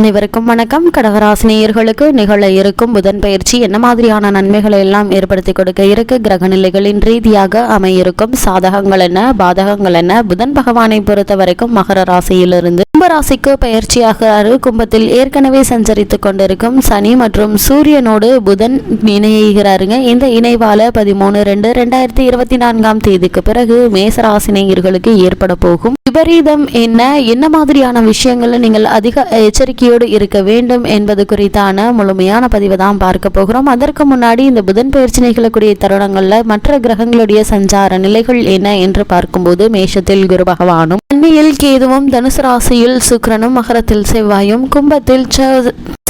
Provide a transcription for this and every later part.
அனைவருக்கும் வணக்கம். கடகராசினியர்களுக்கு நிகழ இருக்கும் புதன் பயிற்சி என்ன மாதிரியான நன்மைகளை எல்லாம் ஏற்படுத்தி கொடுக்க இருக்கு? கிரக நிலைகளின் ரீதியாக அமையிருக்கும் சாதகங்கள் என்ன? பாதகங்கள் என்ன? புதன் பகவானை பொறுத்த வரைக்கும் மகர ராசியிலிருந்து கும்பராசிக்கு பயிற்சியாகிறாரு கும்பத்தில் ஏற்கனவே சஞ்சரித்துக் கொண்டிருக்கும் சனி மற்றும் சூரியனோடு புதன் இணைகிறாருங்க. இந்த இணைவால பதிமூணு ரெண்டு ரெண்டாயிரத்தி இருபத்தி நான்காம் தேதிக்கு பிறகு மேசராசினியர்களுக்கு ஏற்பட போகும். விபரீதம் என்ன? என்ன மாதிரியான விஷயங்களை நீங்கள் அதிக எச்சரிக்கை நம்பிக்கையோடு இருக்க வேண்டும் என்பது குறித்தான முழுமையான பதிவை தான் பார்க்க போகிறோம். அதற்கு முன்னாடி இந்த புதன் பயிற்சி நிகழக்கூடிய தருணங்கள்ல மற்ற கிரகங்களுடைய சஞ்சார நிலைகள் என்ன என்று பார்க்கும்போது மேஷத்தில் குரு பகவானும் கன்னியில் கேதுவும் தனுசு ராசியில் சுக்கரனும் மகரத்தில் செவ்வாயும் கும்பத்தில்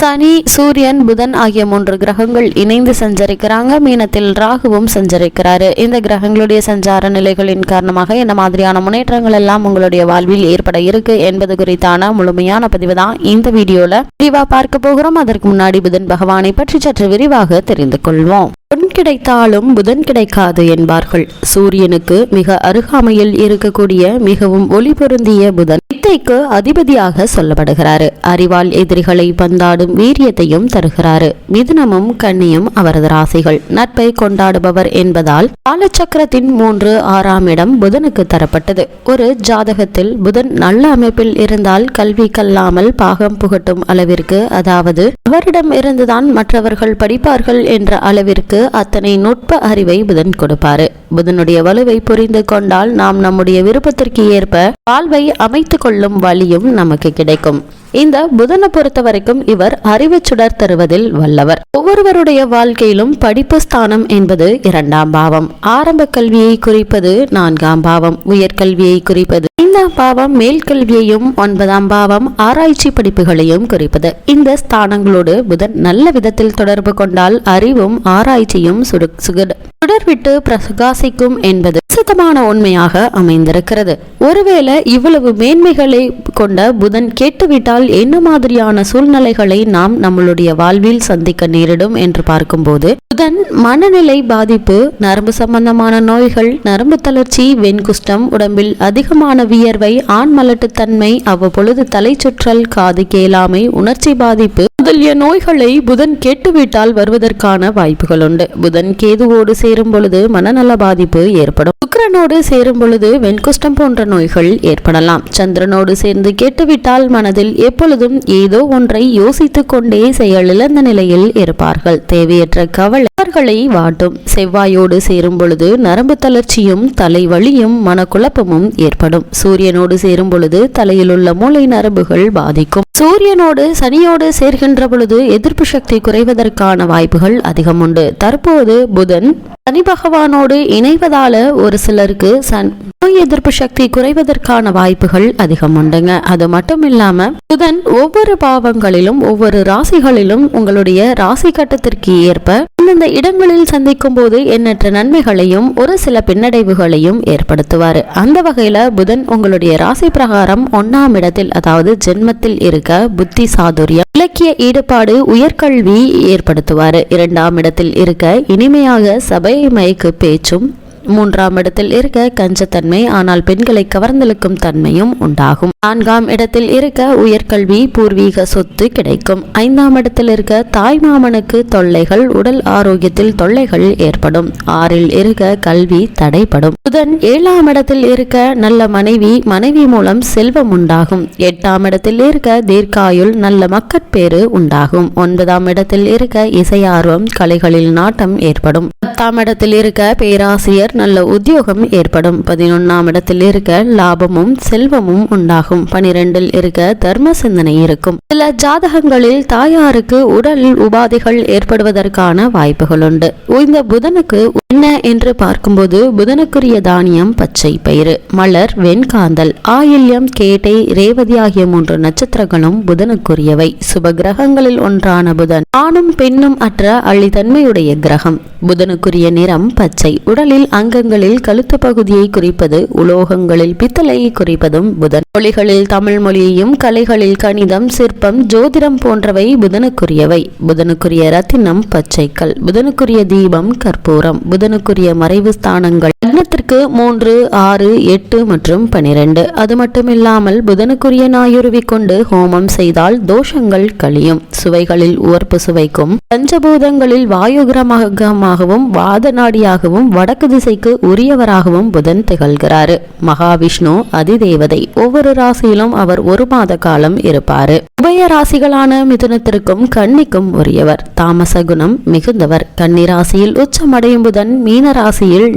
சனி சூரியன் புதன் ஆகிய மூன்று கிரகங்கள் இணைந்து சஞ்சரிக்கிறாங்க. மீனத்தில் ராகுவும் சஞ்சரிக்கிறாரு. இந்த கிரகங்களுடைய சஞ்சார நிலைகளின் காரணமாக என்ன மாதிரியான முன்னேற்றங்கள் எல்லாம் உங்களுடைய வாழ்வில் ஏற்பட இருக்கு என்பது குறித்தான முழுமையான பதிவு தான் இந்த வீடியோ வீடியோல விரிவா பார்க்க போகிறோம். அதற்கு முன்னாடி புதன் பகவானை பற்றி சற்று விரிவாக தெரிந்து கொள்வோம். பொன் கிடைத்தாலும் புதன் கிடைக்காது என்பார்கள். சூரியனுக்கு மிக அருகாமையில் இருக்கக்கூடிய மிகவும் ஒளி பொருந்திய புதன் வித்தைக்கு அதிபதியாக சொல்லப்படுகிறாரு. அறிவால் எதிரிகளை பந்தாடும் வீரியத்தையும் தருகிறாரு. மிதுனமும் கண்ணியும் அவரது ராசிகள். நட்பை கொண்டாடுபவர் என்பதால் காலச்சக்கரத்தின் மூன்று ஆறாம் இடம் புதனுக்கு தரப்பட்டது. ஒரு ஜாதகத்தில் புதன் நல்ல அமைப்பில் இருந்தால் கல்வி கல்லாமல் பாகம் புகட்டும் அளவிற்கு அதாவது அவரிடம் இருந்துதான் மற்றவர்கள் படிப்பார்கள் என்ற அளவிற்கு அத்தனை நுட்ப அறிவை புதன் கொடுப்பாரு. புதனுடைய வலுவை புரிந்து கொண்டால் நாம் நம்முடைய விருப்பத்திற்கு ஏற்ப வாழ்வை அமைத்துக் கொள்ளும் வழியும் நமக்கு கிடைக்கும். இந்த புதனை பொறுத்த வரைக்கும் இவர் அறிவு சுடர் தருவதில் வல்லவர். ஒவ்வொருவருடைய வாழ்க்கையிலும் படிப்பு ஸ்தானம் என்பது இரண்டாம் பாவம். ஆரம்ப கல்வியை குறிப்பது நான்காம் பாவம். உயர்கல்வியை குறிப்பது ஐந்தாம் பாவம் மேல்கல்வியையும் ஒன்பதாம் பாவம் ஆராய்ச்சி படிப்புகளையும் குறிப்பது. இந்த ஸ்தானங்களோடு புதன் நல்ல விதத்தில் தொடர்பு கொண்டால் அறிவும் ஆராய்ச்சியும் சுடு சுகடு சுடர்விட்டு பிரகாசிக்கும் என்பது சுத்தமான உண்மையாக அமைந்திருக்கிறது. ஒருவேளை இவ்வளவு மேன்மைகளை கொண்ட புதன் கேட்டுவிட்டால் என்ன மாதிரியான சூழ்நிலைகளை நாம் நம்மளுடைய வாழ்வில் சந்திக்க நேரிடும் என்று பார்க்கும்போது புதன் மனநிலை பாதிப்பு நரம்பு சம்பந்தமான நோய்கள் நரம்பு தளர்ச்சி வெண்குஷ்டம் உடம்பில் அதிகமான வியர்வை ஆண் மலட்டுத்தன்மை அவ்வப்பொழுது தலைச்சுற்றல் காது கேளாமை உணர்ச்சி பாதிப்பு முதலிய நோய்களை புதன் கேட்டுவிட்டால் வருவதற்கான வாய்ப்புகள் உண்டு புதன் கேதுவோடு சேரும் பொழுது மனநல பாதிப்பு ஏற்படும். சுக்கிரனோடு சேரும் பொழுது வெண்குஷ்டம் போன்ற நோய்கள் ஏற்படலாம். சந்திரனோடு சேர்ந்து கேட்டுவிட்டால் மனதில் எப்பொழுதும் ஏதோ ஒன்றை யோசித்துக் கொண்டே செயலிழந்த நிலையில் இருப்பார்கள். தேவையற்ற கவலை அவர்களை வாட்டும். செவ்வாயோடு சேரும் பொழுது நரம்பு தளர்ச்சியும் தலைவலியும் மனக்குழப்பமும் ஏற்படும். சூரியனோடு சேரும் பொழுது தலையிலுள்ள மூளை நரம்புகள் பாதிக்கும். சூரியனோடு சனியோடு சேர்கின்ற பொழுது எதிர்ப்பு சக்தி குறைவதற்கான வாய்ப்புகள் அதிகம் உண்டு. தற்போது புதன் சனி பகவானோடு இணைவதால ஒரு சிலருக்கு சன் நோய் எதிர்ப்பு சக்தி குறைவதற்கான வாய்ப்புகள் அதிகம் உண்டுங்க. அது மட்டும் இல்லாம புதன் ஒவ்வொரு பாவங்களிலும் ஒவ்வொரு ராசிகளிலும் உங்களுடைய ராசி கட்டத்திற்கு ஏற்ப அந்தந்த இடங்களில் சந்திக்கும் போது எண்ணற்ற நன்மைகளையும் ஒரு சில பின்னடைவுகளையும் ஏற்படுத்துவார். அந்த வகையில புதன் உங்களுடைய ராசி பிரகாரம் ஒன்னாம் இடத்தில் அதாவது ஜென்மத்தில் இருக்கு புத்தி சாதுரியம் இலக்கிய ஈடுபாடு உயர்கல்வி ஏற்படுத்துவார். இரண்டாம் இடத்தில் இருக்க இனிமையாக சபை மைக்கு பேச்சும் மூன்றாம் இடத்தில் இருக்க கஞ்சத்தன்மை ஆனால் பெண்களை கவர்ந்தெழுக்கும் தன்மையும் உண்டாகும். நான்காம் இடத்தில் இருக்க உயர்கல்வி பூர்வீக சொத்து கிடைக்கும். ஐந்தாம் இடத்தில் இருக்க தாய் மாமனுக்கு தொல்லைகள் உடல் ஆரோக்கியத்தில் தொல்லைகள் ஏற்படும். ஆறில் இருக்க கல்வி தடைப்படும் புதன் ஏழாம் இடத்தில் இருக்க நல்ல மனைவி மனைவி மூலம் செல்வம் உண்டாகும். எட்டாம் இடத்தில் இருக்க தீர்க்காயுள் நல்ல மக்கட்பேறு உண்டாகும். ஒன்பதாம் இடத்தில் இருக்க இசையார்வம் கலைகளில் நாட்டம் ஏற்படும். பத்தாம் இடத்தில் இருக்க பேராசிரியர் நல்ல உத்தியோகம் ஏற்படும். பதினொன்றாம் இடத்தில் இருக்க லாபமும் செல்வமும் உண்டாகும். பனிரெண்டில் இருக்க தர்ம சிந்தனை இருக்கும். சில ஜாதகங்களில் தாயாருக்கு உடல் உபாதைகள் ஏற்படுவதற்கான வாய்ப்புகள் உண்டு இந்த புதனுக்கு என்ன என்று பார்க்கும்போது புதனுக்குரிய தானியம் பச்சை பயிறு மலர் வெண்காந்தல் ஆயில்யம் கேட்டை ரேவதி ஆகிய மூன்று நட்சத்திரங்களும் புதனுக்குரியவை. சுப கிரகங்களில் ஒன்றான புதன் ஆணும் பெண்ணும் அற்ற அள்ளித்தன்மையுடைய கிரகம். புதனுக்குரிய நிறம் பச்சை. உடலில் அங்கங்களில் கழுத்து பகுதியை குறிப்பது உலோகங்களில் பித்தளையை குறிப்பதும் புதன். மொழிகளில் தமிழ் மொழியையும் கலைகளில் கணிதம் சிற்பம் ஜோதிடம் போன்றவை புதனுக்குரியவை. புதனுக்குரிய ரத்தினம் பச்சைக்கல். புதனுக்குரிய தீபம் கற்பூரம். புதன் புதனுக்குரிய மறைவு ஸ்தானங்கள் லக்னத்திற்கு மூன்று ஆறு எட்டு மற்றும் பனிரெண்டு. அது மட்டுமில்லாமல் புதனுக்குரிய நாயுருவி கொண்டு ஹோமம் செய்தால் தோஷங்கள் கழியும். சுவைகளில் உவர்ப்பு சுவைக்கும். பஞ்சபூதங்களில் வாயுகிரமாகவும் வாத நாடியாகவும் வடக்கு திசைக்கு உரியவராகவும் புதன் திகழ்கிறாரு. மகாவிஷ்ணு அதிதேவதை ஒவ்வொரு ராசியிலும் அவர் ஒரு மாத காலம் இருப்பாரு. உபய ராசிகளான மிதுனத்திற்கும் கன்னிக்கும் உரியவர். தாமச குணம் மிகுந்தவர். கன்னி ராசியில் உச்சமடையும் புதன் மீன ராசியில்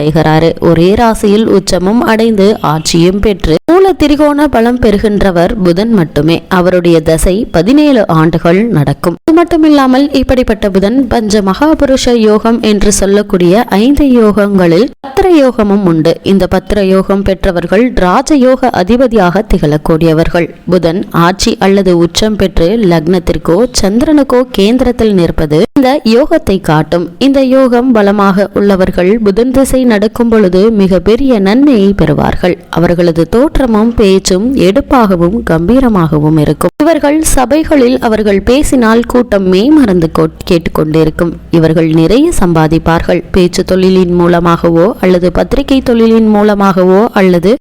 அடைகிறாரு. ஒரே ராசியில் உச்சமும் அடைந்து ஆட்சியும் பெற்று மூல திரிகோண பலம் பெறுகின்றவர் புதன் மட்டுமே. அவருடைய தசை பதினேழு ஆண்டுகள் நடக்கும். அது மட்டுமில்லாமல் இப்படிப்பட்ட புதன் பஞ்ச மகாபுருஷ யோகம் என்று சொல்லக்கூடிய ஐந்து யோகங்களில் பத்திர யோகமும் உண்டு. இந்த பத்திர யோகம் பெற்றவர்கள் ராஜயோக அதிபதியாக திகழக்கூடியவர்கள். புதன் ஆட்சி அல்லது உச்சம் பெற்று லக்னத்திற்கோ சந்திரனுக்கோ கேந்திரத்தில் நிற்பது இந்த யோகத்தை காட்டும். இந்த யோகம் பலமாக உள்ளவர்கள் புதன் திசை நடக்கும் பொழுது மிக பெரிய நன்மையை பெறுவார்கள். அவர்களது தோற்ற தோற்றமும் பேச்சும் எடுப்பாகவும் கம்பீரமாகவும் இருக்கும். இவர்கள் சபைகளில் அவர்கள் பேசினால் கூட்டம் மேமறந்து கேட்டுக்கொண்டிருக்கும். இவர்கள் நிறைய சம்பாதிப்பார்கள். பேச்சு தொழிலின் மூலமாகவோ அல்லது பத்திரிகை தொழிலின் மூலமாகவோ அல்லது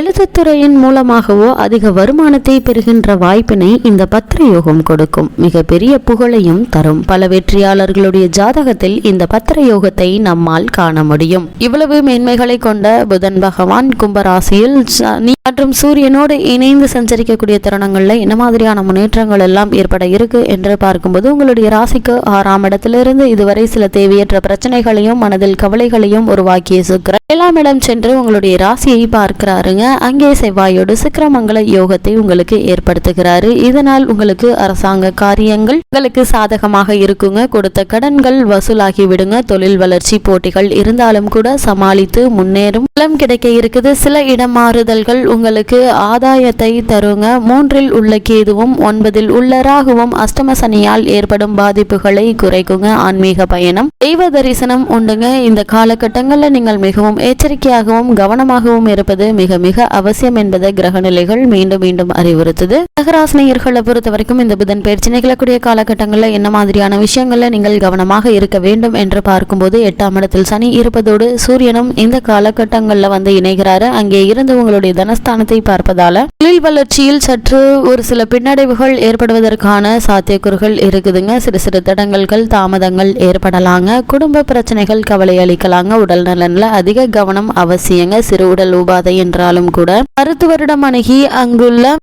எழுத்துத்துறையின் மூலமாகவோ அதிக வருமானத்தை பெறுகின்ற வாய்ப்பினை இந்த பத்திர யோகம் கொடுக்கும். மிக பெரிய புகழையும் தரும். பல வெற்றியாளர்களுடைய ஜாதகத்தில் இந்த பத்திர யோகத்தை நம்மால் காண முடியும். இவ்வளவு மேன்மைகளை கொண்ட புதன் பகவான் கும்பராசியில் சனி மற்றும் சூரியனோடு இணைந்து சஞ்சரிக்கக்கூடிய தருணங்களில் என்ன மாதிரியான முன்னேற்றங்கள் எல்லாம் ஏற்பட இருக்கு என்று பார்க்கும்போது உங்களுடைய ராசிக்கு ஆறாம் இடத்திலிருந்து இதுவரை சில தேவையற்ற பிரச்சனைகளையும் மனதில் கவலைகளையும் உருவாக்கிய சுக்கரன் ஏழாம் இடம் சென்று உங்களுடைய ராசியை பார்க்கிறாருங்க. அங்கே செவ்வாயோடு சிக்கரமங்கல யோகத்தை உங்களுக்கு ஏற்படுத்துகிறாரு. இதனால் உங்களுக்கு அரசாங்க காரியங்கள் உங்களுக்கு சாதகமாக இருக்குங்க. கொடுத்த கடன்கள் வசூலாகி விடுங்க. தொழில் வளர்ச்சி போட்டிகள் இருந்தாலும் கூட சமாளித்து முன்னேறும். பலம் கிடைக்க இருக்குது. சில இடம் மாறுதல்கள் உங்களுக்கு ஆதாயத்தை தருங்க. மூன்றில் உள்ள கேதுவும் ஒன்பதில் உள்ள ராகுவும் அஷ்டம சனியால் ஏற்படும் பாதிப்புகளை குறைக்குங்க. ஆன்மீக பயணம். தெய்வ தரிசனம் உண்டுங்க. இந்த காலகட்டங்களில் நீங்கள் மிகவும் எச்சரிக்கையாகவும் கவனமாகவும் இருப்பது மிக மிக அவசியம் என்பதை கிரக நிலைகள் மீண்டும் மீண்டும் அறிவுறுத்துது. நகராசினியர்களை பொறுத்த வரைக்கும் இந்த புதன் பயிற்சி நிகழக்கூடிய காலகட்டங்களில் என்ன மாதிரியான விஷயங்களில் நீங்கள் கவனமாக இருக்க வேண்டும் என்று பார்க்கும்போது எட்டாம் இடத்தில் சனி இருப்பதோடு சூரியனும் இந்த காலகட்டங்களில் வந்து இணைகிறாரு. அங்கே இருந்து உங்களுடைய ஸ்தானத்தை பார்ப்பதால தொழில் வளர்ச்சியில் சற்று ஒரு சில பின்னடைவுகள் ஏற்படுவதற்கான சாத்தியக்கூறுகள் இருக்குதுங்க. சிறு சிறு தடங்கல்கள் தாமதங்கள் ஏற்படலாங்க. குடும்ப பிரச்சனைகள் கவலை அளிக்கலாங்க. உடல் நலன்ல அதிக கவனம் அவசியங்க. சிறு உடல் உபாதை என்றாலும் கூட மருத்துவரிடம் அணுகி அங்குள்ள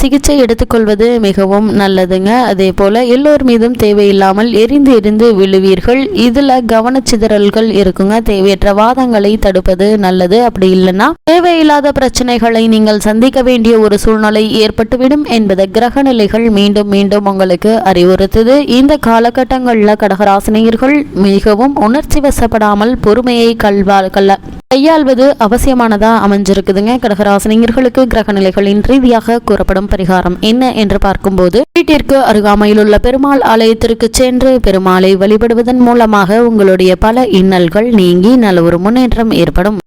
சிகிச்சை எடுத்துக்கொள்வது மிகவும் நல்லதுங்க. அதே போல எல்லோர் மீதும் தேவையில்லாமல் எரிந்து எரிந்து விழுவீர்கள். இதுல கவனச்சிதறல்கள் இருக்குங்க. தேவையற்ற வாதங்களை தடுப்பது நல்லது. அப்படி இல்லைன்னா தேவையில்லாத பிரச்சனைகளை நீங்கள் சந்திக்க வேண்டிய ஒரு சூழ்நிலை ஏற்பட்டுவிடும் என்பதை கிரக நிலைகள் மீண்டும் மீண்டும் உங்களுக்கு அறிவுறுத்துது. இந்த காலகட்டங்களில் கடகராசினியர்கள் மிகவும் உணர்ச்சி வசப்படாமல் பொறுமையை கல்வால் கல்ல கையாள்வது அவசியமானதா அமைஞ்சிருக்குதுங்க. கடகராசினியர்களுக்கு கிரக நிலைகளின் ரீதியாக கூறப்படும் பரிகாரம் என்ன என்று பார்க்கும்போது வீட்டிற்கு அருகாமையில் உள்ள பெருமாள் ஆலயத்திற்கு சென்று பெருமாளை வழிபடுவதன் மூலமாக உங்களுடைய பல இன்னல்கள் நீங்கி நல்ல ஒரு முன்னேற்றம் ஏற்படும்.